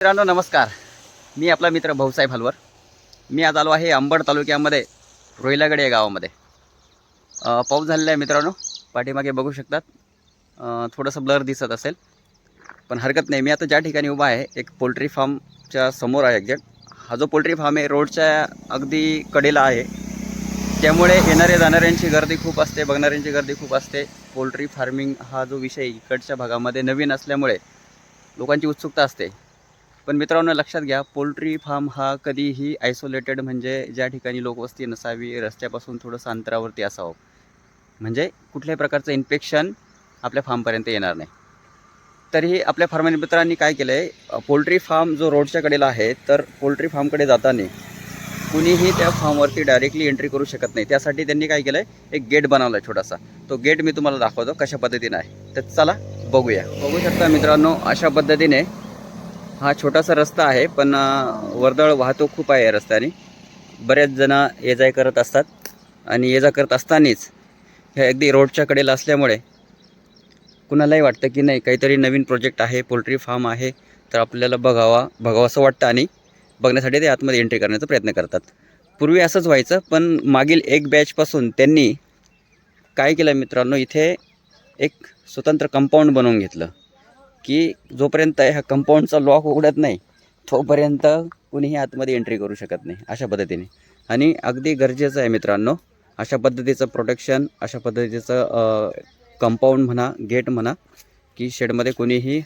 मित्रांनो नमस्कार. मी आपला मित्र भाऊसाहेब हलवर. मी आज आलो आहे अंबड तालुक्यामध्ये रोहिलागड या गावामध्ये. पाऊस झालेला आहे मित्रांनो. पाठीमागे बघू शकतात. थोडंसं ब्लर दिसत असेल. पण हरकत नाही. मी आता ज्या ठिकाणी उभा आहे एक पोल्ट्री फार्मच्या समोर आहे एक्झॅक्ट हा जो पोल्ट्री फार्म आहे रोडच्या अगदी कडेला आहे. त्यामुळे येणाऱ्या जाणाऱ्यांची गर्दी खूप असते बघणाऱ्यांची गर्दी खूप असते. पोल्ट्री फार्मिंग हा जो विषय इकडच्या भागामध्ये नवीन असल्यामुळे लोकांची उत्सुकता असते. पण मित्रांनो लक्षात घ्या पोल्ट्री फार्म हा कधीही आयसोलेटेड म्हणजे ज्या ठिकाणी लोकवस्ती नसावी रस्त्यापासून थोडंसं अंतरावरती असावं. म्हणजे कुठल्याही प्रकारचं इन्फेक्शन आपल्या फार्मपर्यंत येणार नाही. तरीही आपल्या फार्म मित्रांनी काय केलं आहे पोल्ट्री फार्म जो रोडच्या कडेला आहे तर पोल्ट्री फार्मकडे जाताना कुणीही त्या फार्मवरती डायरेक्टली एंट्री करू शकत नाही. त्यासाठी त्यांनी काय केलं आहे एक गेट बनवला आहे छोटासा. तो गेट मी तुम्हाला दाखवतो कशा पद्धतीने आहे. तर चला बघूया. बघू शकता मित्रांनो अशा पद्धतीने हा छोटासा रस्ता आहे पण वर्दळ वाहतूक खूप आहे या रस्त्याने. बरेच जण ये जाय करत असतात आणि ये जा करत असतानाच हे अगदी रोडच्या कडेला असल्यामुळे कुणालाही वाटतं की नाही काहीतरी नवीन प्रोजेक्ट आहे पोल्ट्री फार्म आहे तर आपल्याला बघावा बघावं असं वाटतं आणि बघण्यासाठी ते आतमध्ये एंट्री करण्याचा प्रयत्न करतात. पूर्वी असंच व्हायचं पण मागील एक बॅचपासून त्यांनी काय केलं मित्रांनो इथे एक स्वतंत्र कंपाऊंड बनवून घेतलं. की जोपर्यंत ह्या कंपाऊंडचा लॉक उघडत नाही तोपर्यंत कुणीही आतमध्ये एंट्री करू शकत नाही अशा पद्धतीने. आणि अगदी गरजेचं आहे मित्रांनो अशा पद्धतीचं प्रोटेक्शन अशा पद्धतीचं कंपाऊंड म्हणा गेट म्हणा की शेडमध्ये कोणीही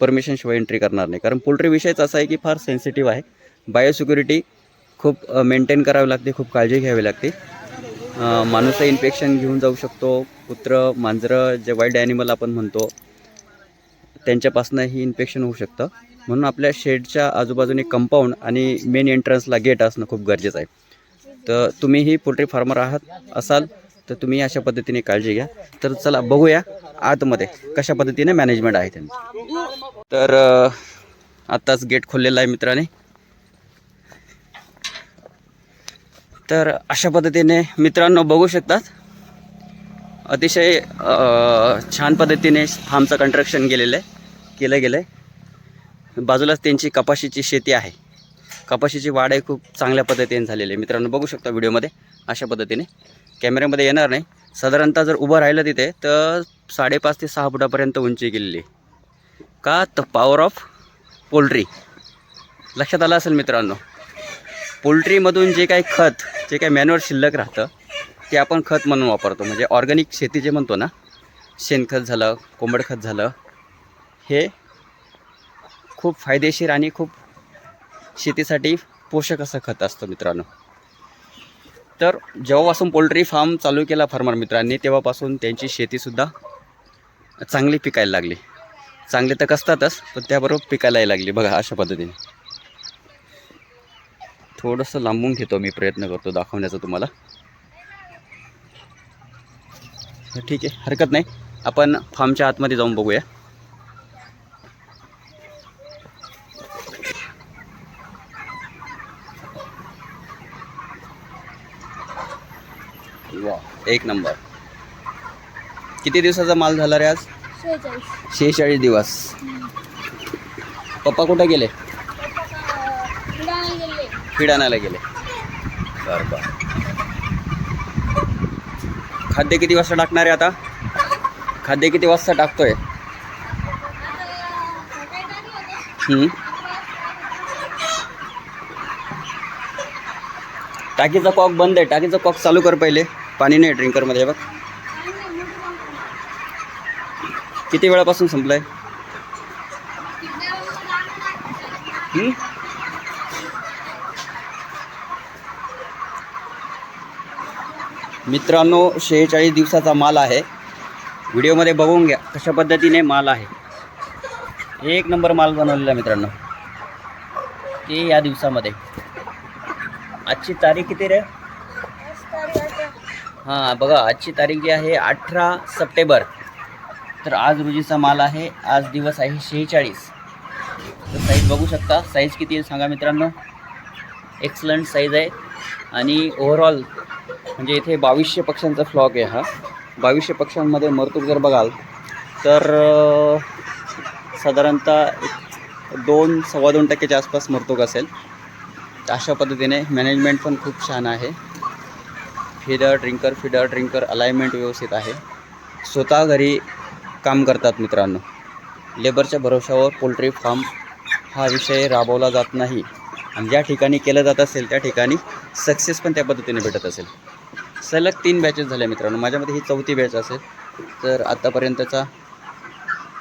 परमिशनशिवाय एंट्री करणार नाही. कारण पोल्ट्री विषयच असा आहे की फार सेन्सिटिव्ह आहे. बायोसिक्युरिटी खूप मेंटेन करावी लागते खूप काळजी घ्यावी लागते. माणूस इन्फेक्शन घेऊन जाऊ शकतो. कुत्रं मांजरं जे वाईल्ड ॲनिमल आपण म्हणतो त्यांच्यापासून ही इन्फेक्शन होऊ शकतं. म्हणून आपल्या शेडच्या आजूबाजूने कंपाऊंड आणि मेन एंट्रन्सला गेट असणं खूप गरजेचं आहे. तर तुम्हीही पोल्ट्री फार्मर आहात असाल तर तुम्ही अशा पद्धतीने काळजी घ्या. तर चला बघूया आतमध्ये कशा पद्धतीने मॅनेजमेंट आहे त्यांचं. तर आत्ताच गेट खोललेला आहे मित्राने. तर अशा पद्धतीने मित्रांनो बघू शकतात. अतिशय छान पद्धतीने फार्मचं कंस्ट्रक्शन गेलेलं आहे. केलं गेलं आहे बाजूलाच त्यांची कपाशीची शेती आहे. कपाशीची वाढ आहे खूप चांगल्या पद्धतीने झालेली आहे. मित्रांनो बघू शकता व्हिडिओमध्ये अशा पद्धतीने. कॅमेऱ्यामध्ये येणार नाही. साधारणतः जर उभं राहिलं तिथे तर साडेपाच ते सहा फुटापर्यंत उंची गेलेली का? तर पॉवर ऑफ पोल्ट्री लक्षात आलं असेल मित्रांनो? पोल्ट्रीमधून जे काही खत जे काही मॅन्युअर शिल्लक राहतं ते आपण खत म्हणून वापरतो. म्हणजे ऑर्गॅनिक शेती जे म्हणतो ना शेणखत झालं कोंबडखत झालं हे खूप फायदेशीर आणि खूप शेतीसाठी पोषक असं खत असतं मित्रांनो. तर जेव्हापासून पोल्ट्री फार्म चालू केला फार्मर मित्रांनी तेव्हापासून त्यांची शेतीसुद्धा चांगली पिकायला लागली. चांगले तर कसतातच पण त्याबरोबर पिकायलाही लागली. बघा अशा पद्धतीने. थोडंसं लांबून घेतो मी प्रयत्न करतो दाखवण्याचा तुम्हाला. ठीक आहे हरकत नाही. आपण फार्मच्या आतमध्ये जाऊन बघूया. वा एक नंबर. किती दिवसाचा माल झाला रे आज? शेहेचाळीस. दिवस. पप्पा कुठे गेले? बुलढाणा गेले फीड आणायला गेले. बरं बरं. खाद्य किती वाजता टाकणार आहे आता? खाद्य किती वाजता टाकतोय? हम्म. टाकीचा कॉक बंद आहे. टाकीचा कॉक चालू कर पहिले. पाणी नाही ड्रिंकरमध्ये बघ. किती वेळापासून संपलं आहे मित्रांनो शेहेचाळीस दिवसाचा माल आहे. व्हिडिओमध्ये बघून घ्या कशा पद्धतीने माल आहे. एक नंबर माल बनवलेला मित्रांनो. ते या दिवसामध्ये. आजची तारीख किती रे? हां बघा आजची तारीख जी आहे अठरा सप्टेंबर. तर आज रोजीचा माल आहे आज दिवस आहे शेहेचाळीस. तर साईज बघू शकता साईज किती आहे सांगा मित्रांनो. एक्सलंट साईज आहे. आणि ओव्हरऑल म्हणजे इथे बावीसशे पक्ष्यांचा फ्लॉक आहे हा. बावीसशे पक्ष्यांमध्ये मरतूक जर बघाल तर साधारणतः दोन सव्वा दोन टक्क्याच्या आसपास मरतूक असेल. अशा पद्धतीने मॅनेजमेंट पण खूप छान आहे. Feeder drinker feeder drinker alignment व्यवस्थित आहे. स्वतः घरी काम करतात मित्रांनो. लेबरच्या भरोशावर पोल्ट्री फार्म हा विषय राबवला जात नाही. आणि ज्या ठिकाणी केलं जात असेल त्या ठिकाणी सक्सेस पण त्या पद्धतीने भेटत असेल. सलग तीन बॅचेस झाल्या मित्रांनो. माझ्यामध्ये ही चौथी बॅच असेल. तर आत्तापर्यंतचा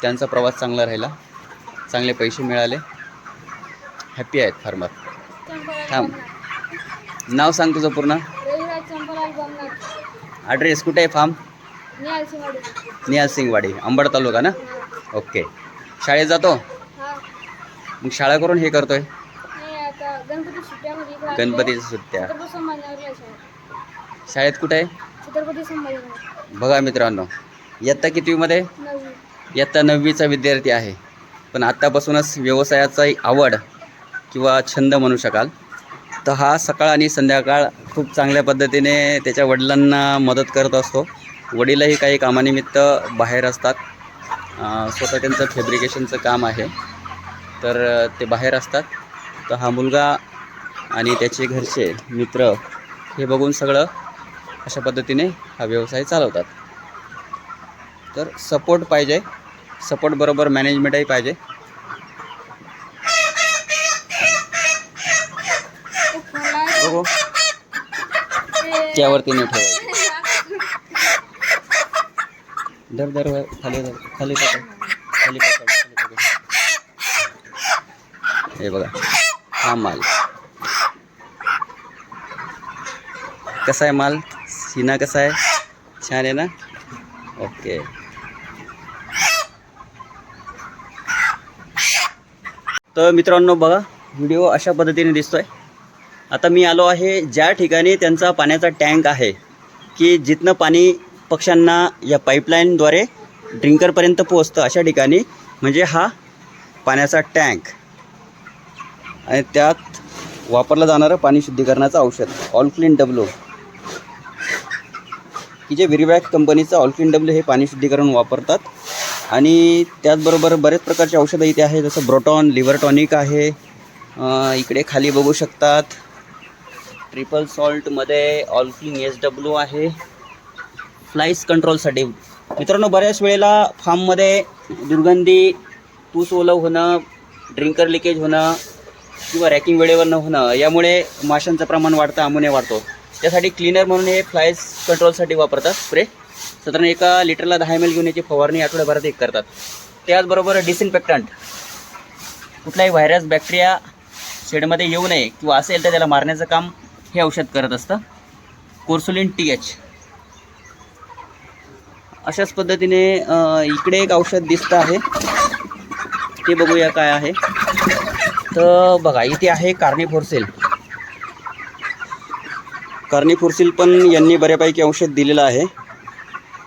त्यांचा प्रवास चांगला राहिला. चांगले पैसे मिळाले. हॅप्पी आहेत फार्मर. थांब. नाव सांग तुझं पूर्ण. ॲड्रेस कुठे आहे फार्म निहाल सिंगवाडी. अंबड तालुका ना? ओके शाळेत जातो? हा. मग शाळा करून हे करतोय. गणपतीच्या सुट्ट्या. शाळेत. कुठे? आहे बघा मित्रांनो इयत्ता कितवीमध्ये? इयत्ता नववीचा विद्यार्थी आहे. पण आत्तापासूनच व्यवसायाचा आवड किंवा छंद म्हणू शकाल. तर हा सकाळ आणि संध्याकाळ खूप चांगल्या पद्धतीने त्याच्या वडिलांना मदत करत असतो. वडीलही काही कामानिमित्त बाहेर असतात. स्वतः त्यांचं फॅब्रिकेशनचं काम आहे. तर ते बाहेर असतात. तर हा मुलगा आणि त्याचे घरचे मित्र हे बघून सगळं अशा पद्धतीने हा व्यवसाय चालवतात. तर सपोर्ट पाहिजे. सपोर्ट बरोबर मॅनेजमेंटही पाहिजे एक फोन लावायचा. बघू ते- त्यावरती नाही ठेवायचं. धर धर खाली धर. खाली पकड खाली पकड खाली पकड हे बघा. हा माल. कसा आहे माल? सीना कसा आहे? छान आहे ना? ओके. तर मित्रांनो बघा व्हिडिओ अशा पद्धतीने दिसतोय. आता मी आलो आहे ज्या ठिकाणी त्यांचा पाण्याचा टँक आहे की जिथनं पाणी पक्ष्यांना या पाईपलाईनद्वारे ड्रिंकरपर्यंत पोहोचतं अशा ठिकाणी म्हणजे हा पाण्याचा टँक. आणि त्यात वापरलं जाणारं पाणी शुद्धीकरणाचं औषध ऑलक्लीन डब्ल्यू की जे विरीबॅक कंपनीचं ऑलक्लीन डब्ल्यू हे पाणी शुद्धीकरण वापरतात. आणि त्याचबरोबर बरेच प्रकारचे औषधं इथे आहे जसं ब्रोटॉन लिव्हर टॉनिक आहे. इकडे खाली बघू शकतात. ट्रिपल सॉल्टमध्ये ऑल एस डब्ल्यू आहे. फ्लाईस कंट्रोलसाठी मित्रांनो बऱ्याच वेळेला फार्ममध्ये दुर्गंधी तूस ओलं होणं ड्रिंकर लिकेज होणं किंवा रॅकिंग वेळेवर न होणं यामुळे माशांचं प्रमाण वाढतं अमोनिया वाढतो. त्यासाठी क्लीनर म्हणून हे फ्लायस कंट्रोलसाठी वापरतात स्प्रे साधारण एका लिटरला दहा एम एल घेऊन याची फवारणी आठवड्याभरात एक करतात. त्याचबरोबर डिसइन्फेक्टंट कुठलाही व्हायरस बॅक्टेरिया शेडमध्ये येऊ नये किंवा असेल तर त्याला मारण्याचं काम हे औषध करत असतं. कोर्सुलिन टी एच अशाच पद्धतीने इकडे एक औषध दिसतं आहे. ते बघूया काय आहे. तर बघा इथे आहे कार्निफोर्सेल कार्निफोर्सिल पण यांनी बऱ्यापैकी औषध दिलेलं आहे.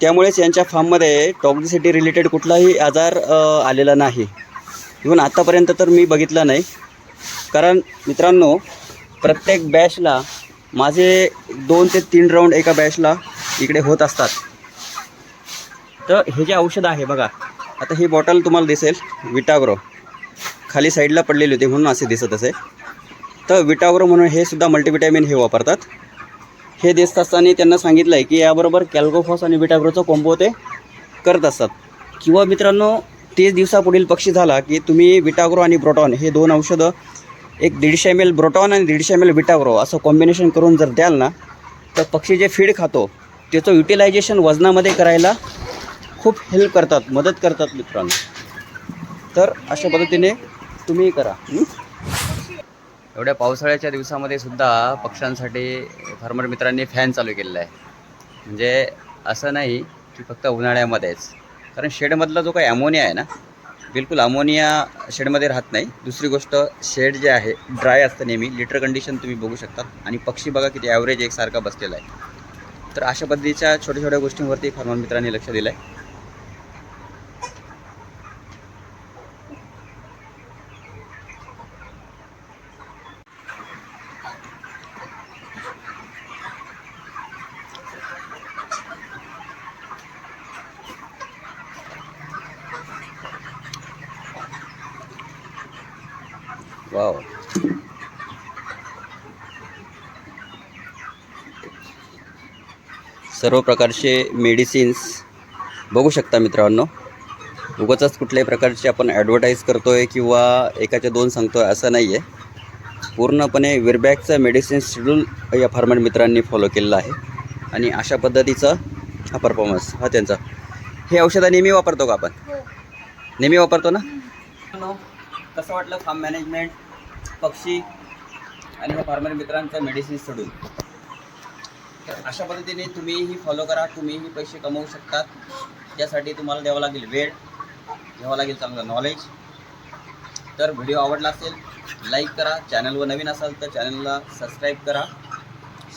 त्यामुळेच यांच्या फार्ममध्ये टॉक्झिसिटी रिलेटेड कुठलाही आजार आलेला नाही. इव्हन आत्तापर्यंत तर मी बघितला नाही. कारण मित्रांनो प्रत्येक बॅचला माझे दोन ते तीन राऊंड एका बॅचला इकडे होत असतात. तर हे जे औषध आहे बघा आता ही बॉटल तुम्हाला दिसेल विटाग्रो. खाली साईडला पडलेली होती म्हणून असे दिसत असे. तर विटाग्रो म्हणून हे सुद्धा मल्टीविटॅमिन हे वापरतात. हे देत असताना त्यांना सांगितलं आहे की याबरोबर कॅल्गोफॉस आणि विटाग्रोचं कॉम्बो ते करत असतात. किंवा मित्रांनो तीस दिवसापुढील पक्षी झाला की तुम्ही विटाग्रो आणि ब्रोटॉन हे दोन औषधं एक दीडशे एम एल ब्रोटॉन आणि दीडशे एम एल विटाग्रो असं कॉम्बिनेशन करून जर द्याल ना तर पक्षी जे फीड खातो त्याचं युटिलायझेशन वजनामध्ये करायला खूप हेल्प करतात मदत करतात मित्रांनो. तर अशा पद्धतीने तुम्ही करा. एवढ्या पावसाळ्याच्या दिवसामध्ये सुद्धा पक्ष्यांसाठी फार्मर मित्रांनी फॅन चालू केलेला आहे. म्हणजे असं नाही की फक्त उन्हाळ्यामध्येच. कारण शेडमधला जो काही अमोनिया आहे ना बिलकुल अमोनिया शेडमध्ये राहत नाही. दुसरी गोष्ट शेड जे आहे ड्राय असतं नेहमी. लिटर कंडिशन तुम्ही बघू शकता. आणि पक्षी बघा किती ॲव्हरेज एकसारखा बसलेला आहे. तर अशा पद्धतीच्या छोट्या छोट्या गोष्टींवरती फार्मर मित्रांनी लक्ष दिलं आहे वाव. सर्व प्रकारचे मेडिसिन्स बघू शकता मित्रांनो. उगाच कुठल्याही प्रकारचे आपण ॲडव्हर्टाईज करतो आहे किंवा एकाचे दोन सांगतो आहे असं नाही आहे पूर्णपणे विरबॅगचं मेडिसिन शेड्यूल या फार्मर मित्रांनी फॉलो केलेलं आहे. आणि अशा पद्धतीचा हा परफॉर्मन्स हा त्यांचा. हे औषधं नेहमी वापरतो का आपण? हो. नेहमी वापरतो ना? कसं वाटलं फार्म मॅनेजमेंट पक्षी आणि ह्या फार्मर मित्रांचं मेडिसिन सोडून? तर अशा पद्धतीने तुम्हीही फॉलो करा तुम्हीही पैसे कमवू शकतात. त्यासाठी तुम्हाला द्यावं लागेल वेळ घ्यावं लागेल चांगलं नॉलेज तर व्हिडिओ आवडला असेल लाईक करा. चॅनलवर नवीन असाल तर चॅनलला सबस्क्राईब करा.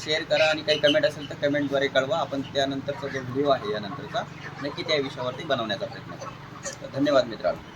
शेअर करा आणि काही कमेंट असेल तर कमेंटद्वारे कळवा. आपण त्यानंतरचा जो व्हिडिओ आहे यानंतरचा नक्की त्या विषयावरती बनवण्याचा प्रयत्न करू. धन्यवाद मित्रांनो.